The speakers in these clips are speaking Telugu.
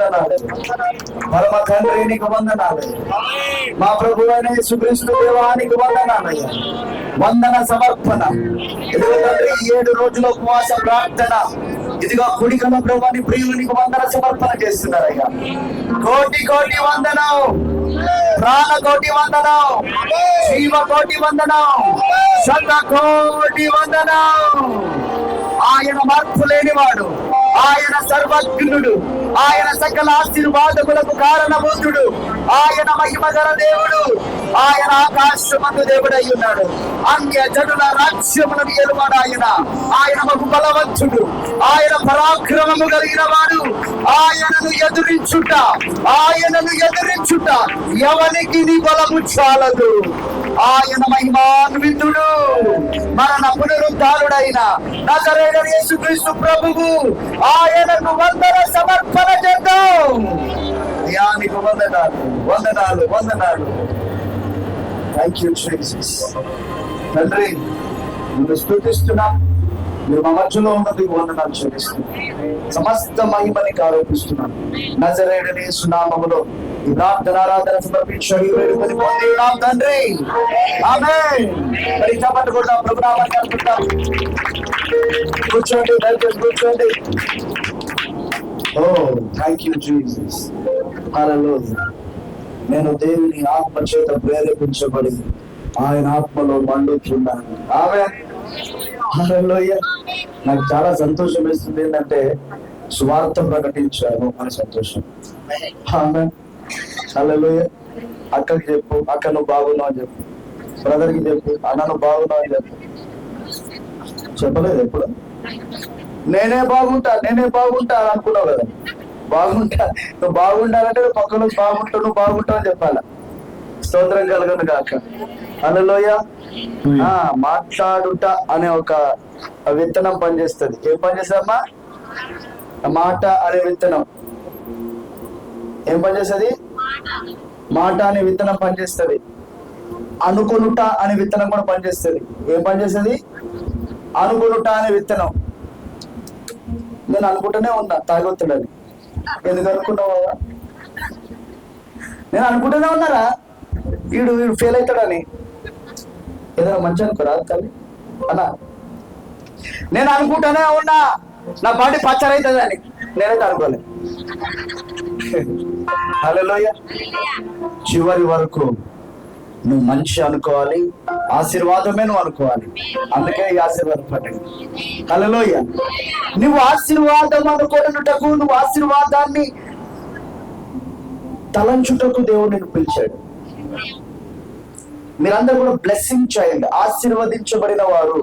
వందనాలు పరమ తండ్రి నీకు వందనాలు. మా ప్రభు అయిన సుక్రీస్తు దేవానికి వందనాలయ్యా వందన సమర్పణ. ఇదిగో తండ్రి ఏడు రోజుల ఉపవాస ప్రార్థన. ఇదిగో కుడికల ప్రభుని ప్రియునికి వందన సమర్పణ చేస్తున్నారయ్యా. కోటి కోటి వందనం ప్రాణ కోటి వందనం జీవ కోటి వందనం శత కోటి వందనం ఆయన మార్పు లేనివాడు. ఆయన సర్వజ్ఞుడు. ఆయన సకల ఆశీర్వాదములకు కారణభూతుడు. ఆయన మహిమగల దేవుడు. ఆయన ఆకాశమందు దేవుడై ఉన్నాడు. అన్య జనుల రాజ్యములను ఎలువాడు ఆయన. ఆయన మగు బలవంతుడు. ఆయన పరాక్రమము కలిగిన వాడు ఆయనను ఎదురించుట. ఆయనను ఎదురించుట. ఎవరికి నీ బలము చాలదు. ఆయన మహిమాన్వితుడు మరణ పునరుద్ధారుడైన నజరేయుడు యేసుక్రీస్తు ప్రభువు ఆయనకు వందన సమర్పణ చేద్దాం. అయ్యా నీకు వందనాలు వందనాలు వందనాలు. థ్యాంక్ యూ జీసస్ తండ్రి నువ్వు స్థుతిస్తున్నా మీరు మా మధ్యలో ఉన్నది వందనాలు చెల్లిస్తున్నాను సమస్త మహిమని ఆరోపిస్తున్నాను నజరేడనే సునామములో ఈ ప్రార్థన వేడుకొని పొందినాం తండ్రి ఆమె మరి చప్పట్లు కూడా కూర్చోండి దయచేసి కూర్చోండి. Oh thank you Jesus hallelujah నేను దేవుని ఆత్మ చేత ప్రేరేపించబడి ఆయన ఆత్మలో మండుతున్నాను. ఆమె నాకు చాలా సంతోషం వేస్తుంది ఏంటంటే స్వార్థ ప్రకటించాను. అని సంతోషం. ఆమె హల్లెలూయా. అక్కకి చెప్పు అక్క నువ్వు బాగున్నావు అని చెప్పు. బ్రదర్కి చెప్పు అన్న నువ్వు బాగున్నావు అని చెప్పు. చెప్పలేదు ఎప్పుడు? నేనే బాగుంటా నేనే బాగుంటా అని అనుకున్నావు కదా. బాగుంటా నువ్వు బాగుండాలంటే నువ్వు పక్కన బాగుంటావు నువ్వు బాగుంటావు అని చెప్పాల? స్తోత్రం కలగను కాక అలలోయ ఆ మాట్లాడుట అనే ఒక విత్తనం పనిచేస్తుంది. ఏం పనిచేస్తుందమ్మా? మాట అనే విత్తనం. ఏం పనిచేస్తుంది? మాట అనే విత్తనం పనిచేస్తుంది. అనుకొనుట అనే విత్తనం కూడా పనిచేస్తుంది. ఏం పనిచేస్తుంది? అనుకొనుట అనే విత్తనం. నేను అనుకుంటూనే ఉన్నా తాగొత్తుడని ఎందుకు అనుకున్నావు నేను అనుకుంటూనే ఉన్నారా? వీడు వీడు ఫెయిల్ అవుతాడని. ఏదైనా మంచి అనుకోరా తల్లి? అన్నా నేను అనుకుంటూనే ఉన్నా నా బాడీ పచ్చర్ అవుతుంది అని నేనైతే అనుకోలేదు హలోయ చివరి వరకు నువ్వు మంచి అనుకోవాలి ఆశీర్వాదమే నువ్వు అనుకోవాలి. అందుకే ఈ ఆశీర్వాదం పట్టండి హలోయ నువ్వు ఆశీర్వాదం అనుకోనుటకు నువ్వు ఆశీర్వాదాన్ని తలంచుటకు దేవుడు నేను పిలిచాడు. మీరందరూ కూడా బ్లెస్సింగ్ చేయండి ఆశీర్వదించబడిన వారు.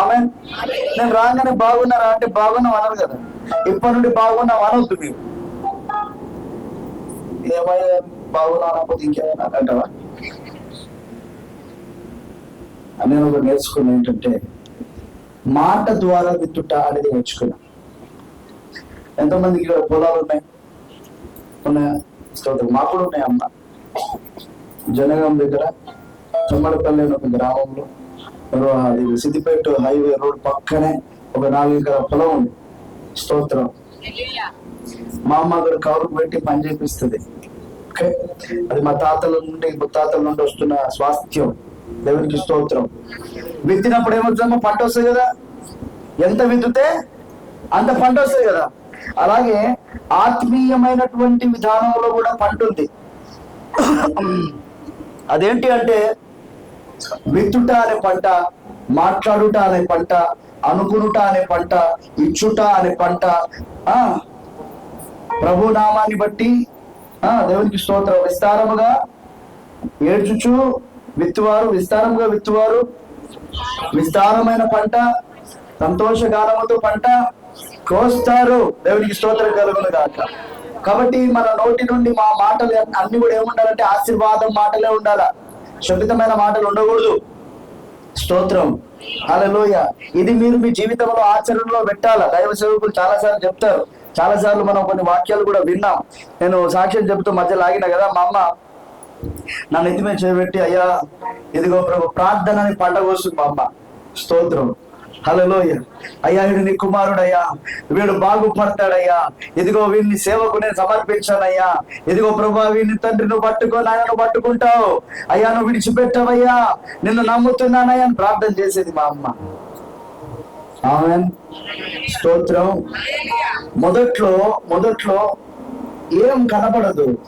ఆమె నేను రాగానే బాగున్నారా అంటే బాగున్నాం అనరు కదా. ఇప్పటి నుండి బాగున్నాం అనొద్దు మీరు. ఏమైనా బాగున్నా అనకపోతే ఇంకేమైనా అంటావా? నేను ఒక నేర్చుకున్నా ఏంటంటే మాట ద్వారా విత్తుట అనేది నేర్చుకున్నా. ఎంతమందికి ఇక్కడ పొలాలు ఉన్నాయి. ఉన్నాయా. మా మాకు కూడా ఉన్నాయి అమ్మ. జనగం దగ్గర తుమ్మలపల్లి అనే ఒక గ్రామంలో అది సిద్దిపేట హైవే రోడ్ పక్కనే ఒక నాలుగు ఎకరాల పొలం ఉంది. స్తోత్రం. మా అమ్మ అక్కడ కౌరుకు పెట్టి పని చేపిస్తుంది. ఓకే? అది మా తాతల నుండి ముత్తాతల నుండి వస్తున్న స్వాస్థ్యం. దేవునికి స్తోత్రం. విత్తినప్పుడు ఏమవుతుందమ్మా పంట వస్తుంది కదా? ఎంత విత్తుతే అంత పంట వస్తుంది కదా? అలాగే ఆత్మీయమైనటువంటి విధానంలో కూడా పంట ఉంది. అదేంటి అంటే విత్తుట అనే పంట మాట్లాడుట అనే పంట అనుకునుట అనే పంట ఇచ్చుట అనే పంట ఆ ప్రభు నామాన్ని బట్టి ఆ దేవునికి స్తోత్రం. విస్తారముగా ఏడ్చుచు విత్తువారు విస్తారముగా విత్తువారు. విస్తారమైన పంట సంతోషగానముతో పంట కోస్తారు. దేవునికి స్తోత్రం కలుగును గాక కాబట్టి మన నోటి నుండి మా మాటలు అన్ని కూడా ఏముండాలంటే ఆశీర్వాదం మాటలే ఉండాల. శుభితమైన మాటలు ఉండకూడదు. స్తోత్రం. అలలోయ ఇది మీరు మీ జీవితంలో ఆచరణలో పెట్టాలా? దైవ సేవకులు చాలా సార్లు చెప్తారు. చాలా సార్లు మనం కొన్ని వాక్యాలు కూడా విన్నాం. నేను సాక్ష్యం చెబుతూ మధ్య లాగిన కదా మా అమ్మ నా నెత్తి మీద చేయబెట్టి అయ్యా ఇదిగో ప్రభు ప్రార్థన అని పండగ వస్తుంది మా అమ్మ. స్తోత్రం. హలోయ అయ్యా వీడు నీ కుమారుడయ్యా. వీడు బాగుపడతాడయ్యా. ఇదిగో వీడిని సేవకు నేను సమర్పించానయ్యా. ఇదిగో ప్రభా వీడిని తండ్రి నువ్వు పట్టుకో నాయన నువ్వు పట్టుకుంటావు. అయ్యా నువ్వు విడిచిపెట్టవయ్యా. నిన్ను నమ్ముతున్నానయ్యా అని ప్రార్థన చేసేది మా అమ్మ. స్తోత్రం. మొదట్లో మొదట్లో ఏం కనబడదు.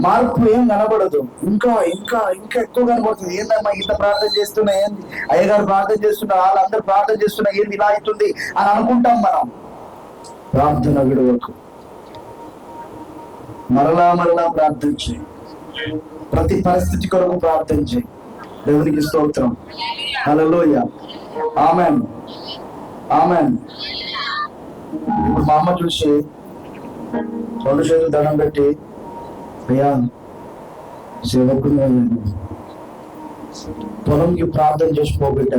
మార్పు ఏం కనబడదు. ఇంకా ఇంకా ఇంకా ఎక్కువ కనబడుతుంది. ఏందమ్మా ఇంత ప్రార్థన చేస్తున్నా ఏంది? అయ్యగారు ప్రార్థన చేస్తున్నా వాళ్ళందరూ ప్రార్థన చేస్తున్నా ఏంది ఇలా అవుతుంది అని అనుకుంటాం మనం. ప్రార్థన విడువకు. మరలా మరలా ప్రార్థన చేయి. ప్రతి పరిస్థితి కొరకు ప్రార్థన చేయి. దేవునికి స్తోత్రం. హలోయ ఆమెన్. ఆమెన్. ఇప్పుడు మా అమ్మ చూసి రెండు చేతులు దండం పెట్టి అయ్యా సేవకుని పొలంకి ప్రార్థన చేసి పోబిట్ట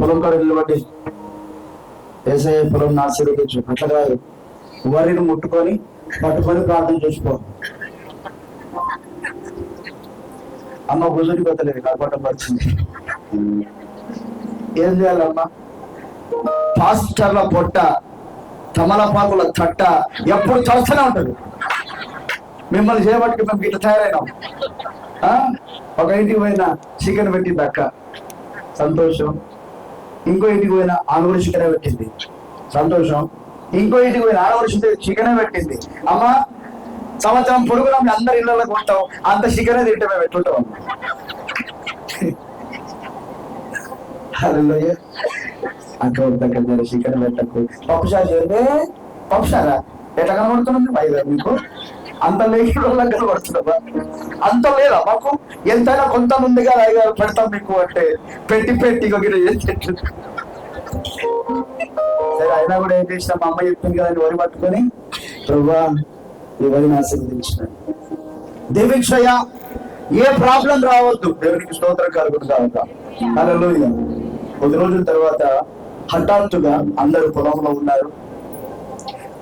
పొలం కాడ నిలబడి ఏసఐ పొలం ఆశీర్వదించు అట్లా కాదు. వరిని ముట్టుకొని పట్టుకొని ప్రార్థన చేసుకో అమ్మ గుజుడి కొత్తలేదు కలపటం పడుతుంది ఏం చేయాలమ్మా? పాస్టర్ల పొట్ట తమలపాకుల తట్ట ఎప్పుడు చూస్తూనే ఉంటుంది. మిమ్మల్ని చేయబట్టి మేము ఇట్లా తయారైనాం. ఆ? ఒక ఇంటికి పోయినా చికెన్ పెట్టింది అక్క. సంతోషం. ఇంకో ఇంటికి పోయినా ఆమె కూడా చికెనే పెట్టింది. సంతోషం. ఇంకో ఇంటికి పోయిన ఆమె కూడా చికెనే పెట్టింది. అమ్మ సంవత్సరం పొడుగున అందరి ఇళ్ళలో కొంటాం. అంత చికెనే తింటే మేము పెట్టుకుంటాం హల్లెలూయా అక్క దగ్గర చికెన్ పెట్టకు పప్పు చారు చేస్తే పప్పు చారా? ఎట్లా కనబడుతుంది పైగా మీకు. అంత లేని వాళ్ళకి కనబడుతుందా అంత లేదా మాకు? ఎంతైనా కొంత ఉంది కదా పెడతాం మీకు అంటే పెట్టి పెట్టి ఒక గిన్నె సరే అయినా కూడా ఏం చేసిన మా అమ్మ చెప్పింది కదా వరి పట్టుకొని. ప్రభా ఈ వరిని ఆశీర్వదించిన దేవిక్షయ ఏ ప్రాబ్లం రావద్దు. దేవునికి స్తోత్రం కలుగుతుంది కావద్దా లోయ కొద్ది రోజుల తర్వాత హఠాత్తుగా అందరూ పొలంలో ఉన్నారు.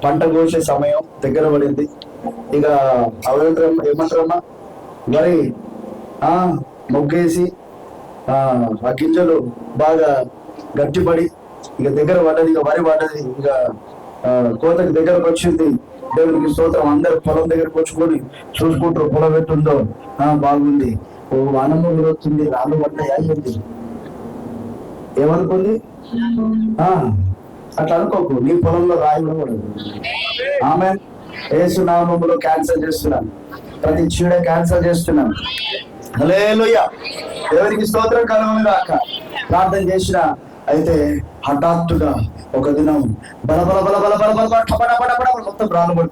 పంట కోసే సమయం దగ్గర పడింది. ఇక అవేంటారు ఏమంటారమ్మా? వరి ఆ మొగ్గేసి ఆ గింజలు బాగా గట్టిపడి ఇక దగ్గర పడ్డది ఇక వరి పడ్డది ఇక ఆ, కోతకి దగ్గరకు వచ్చింది. దేవునికి స్తోత్రం. అందరు పొలం దగ్గరకు వచ్చుకొని చూసుకుంటారు పొలం ఎట్టుందో ఆ బాగుంది. ఓ వానము వస్తుంది రాళ్ళు పడ్డాయి అయ్యింది. ఏమనుకుంది ఆ అట్లా అనుకోకు నీ పొలంలో రాయి ఆమె ఏసు ఆమె ఏసునామములో క్యాన్సల్ చేస్తున్నాను ప్రతి చీడ క్యాన్సల్ చేస్తున్నాను హల్లెలూయా ఎవరికి స్తోత్రం కలవని రాక ప్రార్థన చేసిన అయితే హఠాత్తుగా ఒక దినం బల బల బల బల బల బల బల టప టప మొత్తం రాళ్ళు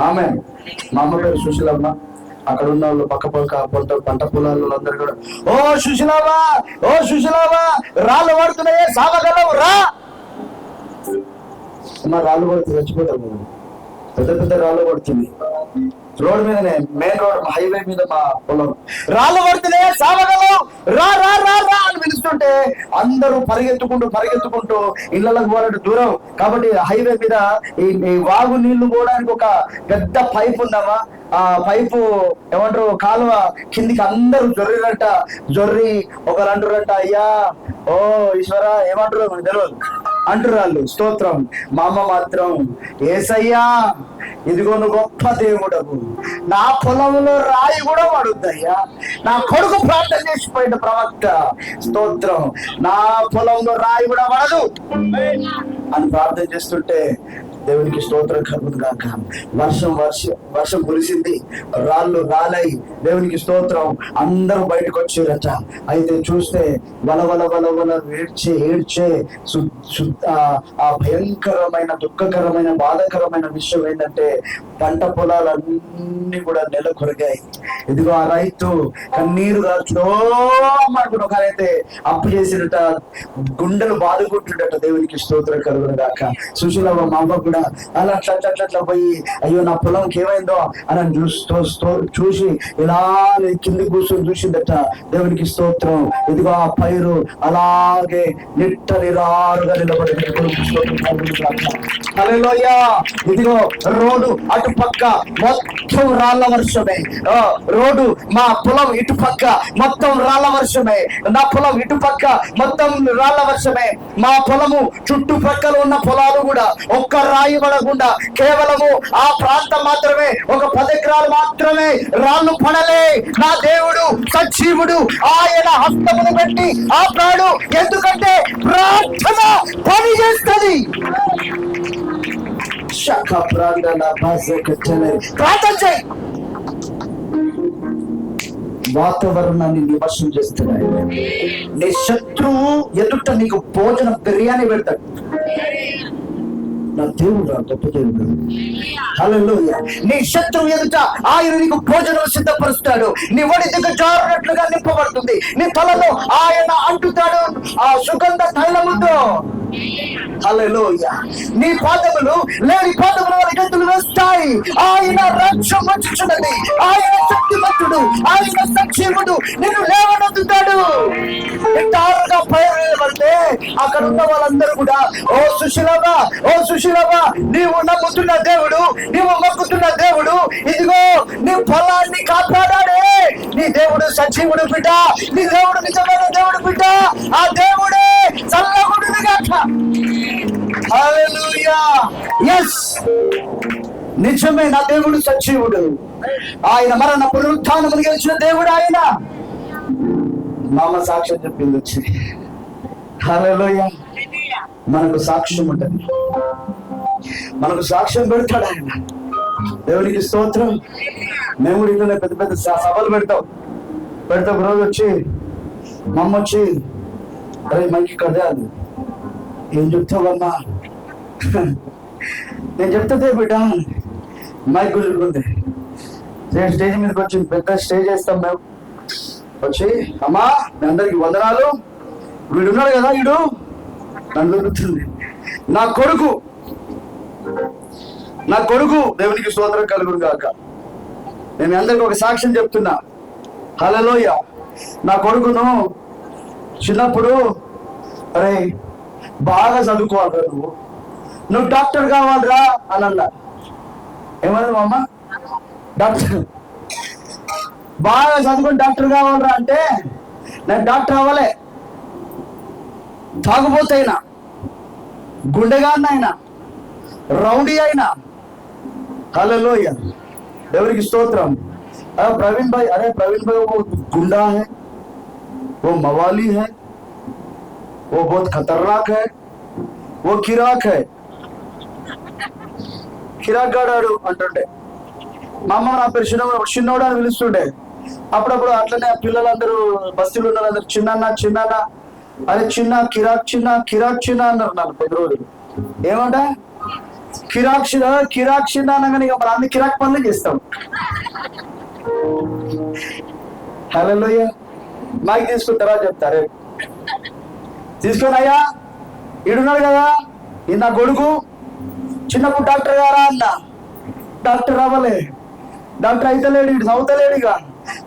ఆమె మా అమ్మ పేరు సుశీలమ్మ అక్కడ ఉన్న వాళ్ళు పక్క పక్క పంట పంట పొలాల్లో అందరు కూడా ఓ సుశీలావా ఓ సుశీలావా రాళ్ళు పడుతున్నాయే సాగగలవు రా. రాళ్ళు పడితే చచ్చిపోతాం పెద్ద పెద్ద రాళ్ళు పడుతుంది. రోడ్ మీదనే మెయిన్ రోడ్ హైవే మీద మా పొలం. రాళ్ళు పడుతున్నాయే సాగగలవు రా రా రా రా అని పిలుస్తుంటే అందరూ పరిగెత్తుకుంటూ పరిగెత్తుకుంటూ ఇళ్ళకు పోవాలంటే దూరం. కాబట్టి హైవే మీద ఈ ఈ వాగు నీళ్ళు పోవడానికి ఒక పెద్ద పైప్ ఉందమ్మా. ఆ పైపు ఏమంటారు కాలువ కిందికి అందరూ జొర్రిరంట జొర్రి ఒకరు అంటారంట అయ్యా ఓ ఈశ్వర ఏమంటారు మనకు తెలియదు అంటారు వాళ్ళు స్తోత్రం. మా అమ్మ మాత్రం ఏసయ్యా ఇదిగో నువ్వు గొప్ప దేవుడవు. నా పొలంలో రాయి కూడా పడుద్దయ్యా. నా కొడుకు ప్రార్థన చేసిపోయిన ప్రవక్త స్తోత్రం. నా పొలంలో రాయి కూడా పడదు. అని ప్రార్థన చేస్తుంటే దేవునికి స్తోత్రం కలుగును గాక. వర్షం వర్షం వర్షం కురిసింది. రాళ్ళు రాలై దేవునికి స్తోత్రం. అందరూ బయటకు వచ్చారట. అయితే చూస్తే వల వల వల వల ఏడ్చే ఏడ్చే ఆ- భయంకరమైన దుఃఖకరమైన బాధకరమైన విషయం ఏంటంటే పంట పొలాలన్నీ కూడా నెల కొరిగాయి. ఇదిగో ఆ రైతు కన్నీరు కాల్చుడో అనుకున్న ఒకరైతే అప్పు చేసినట గుండెలు బాదుకుంటుండట దేవునికి స్తోత్రం కలుగును గాక. సుశీలమ్మ మా అమ్మ కూడా కూడా అలా అట్లా అట్లా అట్లా పోయి అయ్యో నా పొలంకి ఏమైందో అని చూస్తూ చూసి ఇలా కింది కూర్చొని చూసిందట. దేవునికి స్తోత్రం. ఇదిగో ఆ పైరు అలాగే నిట్ట నిరారుగా నిలబడి ఇదిగో రోడ్డు అటు పక్క మొత్తం రాళ్ళ వర్షమే. రోడ్డు మా పొలం ఇటు పక్క మొత్తం రాళ్ళ వర్షమే. నా పొలం ఇటు పక్క మొత్తం రాళ్ళ వర్షమే. మా పొలము చుట్టుపక్కల ఉన్న పొలాలు కూడా ఒక్క రాయి పడకుండా కేవలము ఆ ప్రాంతం మాత్రమే ఒక పది మాత్రమే రాళ్ళు పడలే. నా దేవుడు సజీవుడు ఆయన హస్తమును పెట్టి ఆపాడు. ఎందుకంటే ప్రార్థన పని చేస్తుంది. ప్రార్థన చేయి. వాతావరణాన్ని నిమర్శనం చేస్తున్నాయి. నీ శత్రువు ఎదుట నీకు భోజనం బిర్యానీ పెడతాడు. నా దేవుడు రా గొప్ప దేవుడు. హలో నీ శత్రువు ఎదుట ఆయన నీకు భోజనం సిద్ధపరుస్తాడు. నీ ఒడి దిగ జారునట్లుగా నింపబడుతుంది. నీ తలలో ఆయన అంటుతాడు. ఆ సుగంధ తైలముతో. హలో నీ పాదములు లేని పాదములు వాళ్ళ గంతులు వేస్తా. వేస్తాయి ఆయన రక్ష వచ్చుచున్నది ఆయన శక్తిమంతుడు ఆయన సక్షేముడు నేను లేవనెత్తుతాడు నిటారుగా పైరబడితే అక్కడ ఉన్న వాళ్ళందరూ కూడా ఓ సుశీలమా ఓ సుశీలమా నీవు నమ్ముతున్న దేవుడు నీవు మొక్కుతున్న దేవుడు ఇదిగో నీ పొలాన్ని కాపాడాడే. నీ దేవుడు సజీవుడు బిడ్డ నీ దేవుడు నిజమైన దేవుడు బిడ్డ ఆ దేవుడే చల్లగుడును గాక. హల్లెలూయా. ఎస్ నిజమే నా దేవుడు సజీవుడు. ఆయన మరణ పునరుత్థానమును గెలిచిన దేవుడు ఆయన. మామ సాక్ష్యం చెప్పింది వచ్చి. హల్లెలూయా. మనకు సాక్ష్యం ఉంటుంది. మనకు సాక్ష్యం పెడతాడు ఆయన. దేవునికి స్తోత్రం. మేము కూడా ఇంట్లోనే పెద్ద పెద్ద సభలు పెడతాం. పెడితే ఒక రోజు వచ్చి మా అమ్మ వచ్చి అరే మంచి కదే అది ఏం చెప్తావమ్మా నేను చెప్తే బిడ్డ మైక్ కుదురుకుంది నేను స్టేజ్ మీదకి వచ్చి పెద్ద స్టేజ్ వేస్తాం మేము. వచ్చి అమ్మా మీ అందరికి వందనాలు. వీడు ఉన్నాడు కదా వీడు? నన్ను దొరుకుతుంది నా కొడుకు. నా కొడుకు దేవునికి సోదరం కలుగును కాక నేను అందరికి ఒక సాక్ష్యం చెప్తున్నా. హలలోయ నా కొడుకును చిన్నప్పుడు అరే బాగా చదువుకోవాలి నువ్వు. నువ్వు డాక్టర్ కావాలరా అని అన్నా. ఏమన్నది మా అమ్మ డాక్టర్ బాగా చదువుకొని డాక్టర్ కావాలిరా అంటే నేను డాక్టర్ అవ్వలే తాగుబోతైనా గుండెగాన్నైనా రౌడీ అయినా హలోయ ఎవరికి స్తోత్రం अरे प्रवीण भाई अरे प्रवीण भाई वो गुंडा है वो मवाली है वो बहुत खतरनाक है वो కిరాక్ है కిరాక్గాడాడు అంటుండే. మా అమ్మ నా పేరు చిన్న చిన్నోడు అని పిలుస్తుండే. అప్పుడప్పుడు అట్లనే ఆ పిల్లలందరూ బస్తీలు ఉన్నారు అందరు చిన్న చిన్న అరే చిన్న కిరాక్ చిన్న కిరాక్ చిన్న అన్నారు నన్ను కొద్ది రోజులు. ఏమంట? కిరాక్ చిన్న కిరాక్ చిన్న అనగానే ఇక మరి అన్ని కిరాక్ పనులు చేస్తాం. హలో మైక్ తీసుకుంటారా చెప్తారే తీసుకొని అయ్యా ఇడున్నాడు కదా ఇది నా కొడుకు. చిన్నప్పుడు డాక్టర్ గారా అన్న? డాక్టర్ అవ్వలే డాక్టర్ అయితలేడు ఇటు చదువుతలేడు ఇక.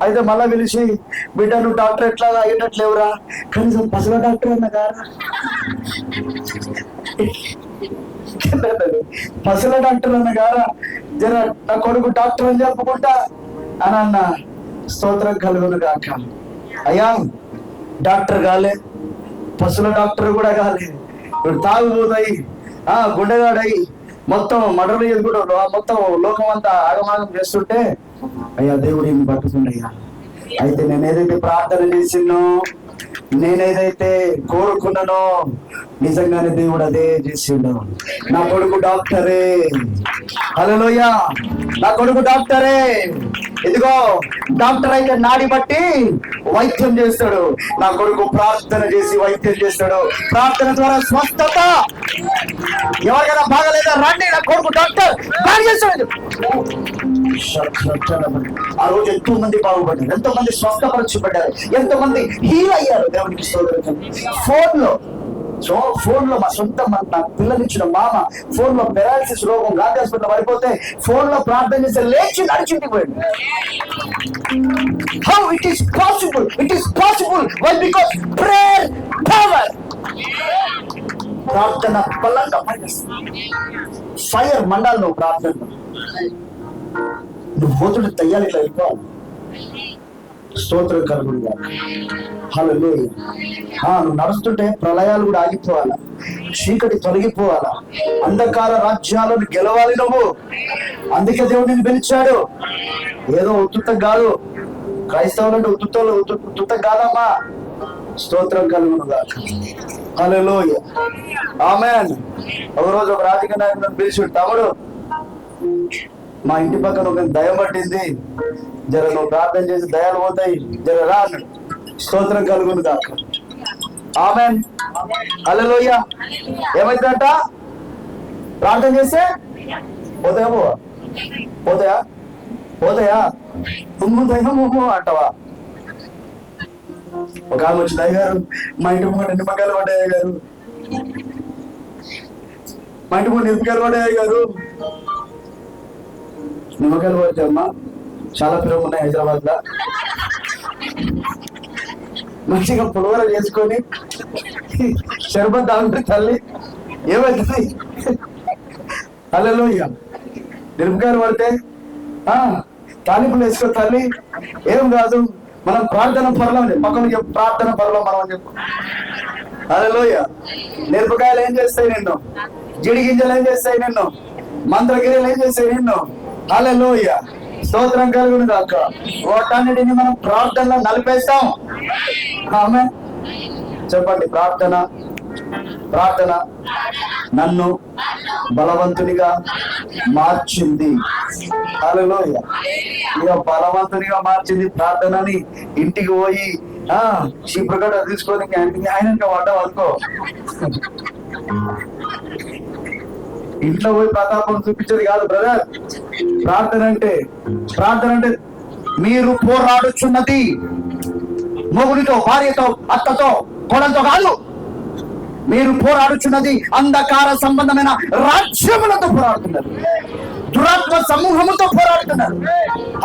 అయితే మళ్ళా పిలిచి బిడ్డ నువ్వు డాక్టర్ ఎట్లా అయ్యేటట్లేవురా? కనీసం పసల డాక్టర్ అన్న కారా పసల డాక్టర్ అన్న గారా? జర నా కొడుకు డాక్టర్ అని చెప్పుకుంటా. అని అన్న స్తోత్రం కలుగును కాక అయ్యా డాక్టర్ కాలే. పశువుల డాక్టర్ కూడా కాలే. ఇప్పుడు తాగుబోతాయి ఆ గుండెగాడయి మొత్తం మడలు కూడా మొత్తం లోకం అంతా ఆగమాగం చేస్తుంటే అయ్యా దేవుడు ఈయన పట్టుకుండయ్యా అయితే నేను ఏదైతే ప్రార్థన చేసినో నేనేదైతే కోరుకున్నానో నిజంగానే దేవుడు అదే చేసిండు. నా కొడుకు డాక్టరే. హలోయ నా కొడుకు డాక్టరే. ఇదిగో డాక్టర్ అయితే నాడి బట్టి వైద్యం చేస్తాడు. నా కొడుకు ప్రార్థన చేసి వైద్యం చేస్తాడు. ప్రార్థన ద్వారా స్వస్థత. ఎవరికైనా బాగలేదా? రండి నా కొడుకు డాక్టర్ బాగా చేస్తాడు. ఆ రోజు ఎంతో మంది బాగుపడ్డారు. ఎంతో మంది స్వస్థపరచబడ్డారు. ఎంతో మంది హీల్ అయ్యారు. దేవునికి ఫోన్లో సో ఫోన్లో మా సొంత నా పిల్లలు ఇచ్చిన మామ ఫోన్లో పెరాలసిస్ రోగం గాంధీ హాస్పిటల్ పడిపోతే ఫోన్లో ప్రార్థన చేస్తే లేచి నడిచింది పోయింది. How it is possible it is possible why because prayer power ప్రార్థన బలంగా పనిచేస్తుంది. ఫైర్ మండాలి నువ్వు ప్రార్థన నువ్వు పోతుంటే తయ్యాలి ఇట్లా వెళ్ళిపోవాలి స్తోత్రం కలుగుడుగా హలో నువ్వు నడుస్తుంటే ప్రళయాలు కూడా ఆగిపోవాలా? చీకటి తొలగిపోవాలా? అంధకార రాజ్యాలను గెలవాలి నువ్వు. అందుకే దేవుడు నిన్ను పిలిచాడు. ఏదో ఉత్తుత కాదు. క్రైస్తవులంటే ఉత్తుతలు ఉత్తుతో ఉత్తుత కాదమ్మా. స్తోత్రం కలుగునుగా. హలో ఆమె ఒకరోజు ఒక రాజకీయ నాయకుడు పిలిచి తమ్ముడు మా ఇంటి పక్కన ఒక దయ పట్టింది. జర నువ్వు ప్రార్థన చేసి దయాలు పోతాయి. జర రా స్తోత్రం కలుగును కాక ఆమె అల్లలోయ ఏమైందంట? ప్రార్థన చేస్తే? పోతాయా పోవా? పోతాయా? పోతాయా? తుమ్ము దయ్యము అంటవా? ఒక ఆమె వచ్చింది అయ్యగారు మా ఇంటి ముందు నిమ్మకాయలు పడ్డాయి గారు? మా ఇంటి ముందు నిమ్మకాయలు పడ్డాయి గారు? నిమ్మకాయలు పడితే అమ్మా. చాలా పిల్లలు ఉన్నాయి హైదరాబాద్లో మంచిగా పులవర చేసుకొని శర్బత్ తాగుతుంది తల్లి ఏమవుతుంది అల్లెలో ఇక నిమ్మకాయలు పడితే ఆ తాలింపులు వేసుకో తల్లి ఏం కాదు మనం ప్రార్థన పరలో పక్కన చెప్పు ప్రార్థన పరలో మనం అని చెప్పు. అలలోయ మిరపకాయలు ఏం చేస్తాయి నిన్ను? జిడి గింజలు ఏం చేస్తాయి నిన్ను? మంత్రగిరిలు ఏం చేస్తాయి నిన్ను? అలలోయ స్తోత్రం కలుగును కాక వాటన్నిటిని మనం ప్రార్థనలో నలిపేస్తాం. ఆమె చెప్పండి ప్రార్థన. ప్రార్థన నన్ను బలవంతునిగా మార్చింది. హల్లెలూయ. ఇక బలవంతునిగా మార్చింది ప్రార్థనని ఇంటికి పోయి ఆ చీపురుగడ తీసుకొని క్యాంటీన్ ఆయన ఇంకా పడ్డావు అనుకో. ఇంట్లో పోయి ప్రతాపం చూపించేది కాదు బ్రదర్. ప్రార్థన అంటే ప్రార్థన అంటే మీరు పోరాడుచున్నది. మొగుడితో భార్యతో అత్తతో కోడలతో కాదు. మీరు పోరాడుచున్నది అంధకార సంబంధమైన రాజ్యములతో పోరాడుతున్నారు. దురాత్మ సమూహముతో పోరాడుతున్నారు.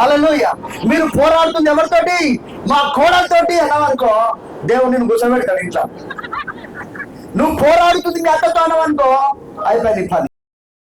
అలలోయ మీరు పోరాడుతుంది ఎవరితోటి? మా కోడలతోటి అనవనుకో దేవుడు నేను కూర్చోబెడతాడు ఇంట్లో. నువ్వు పోరాడుతుంది మీ అత్తతో అనవనుకో అయిపోయింది పని.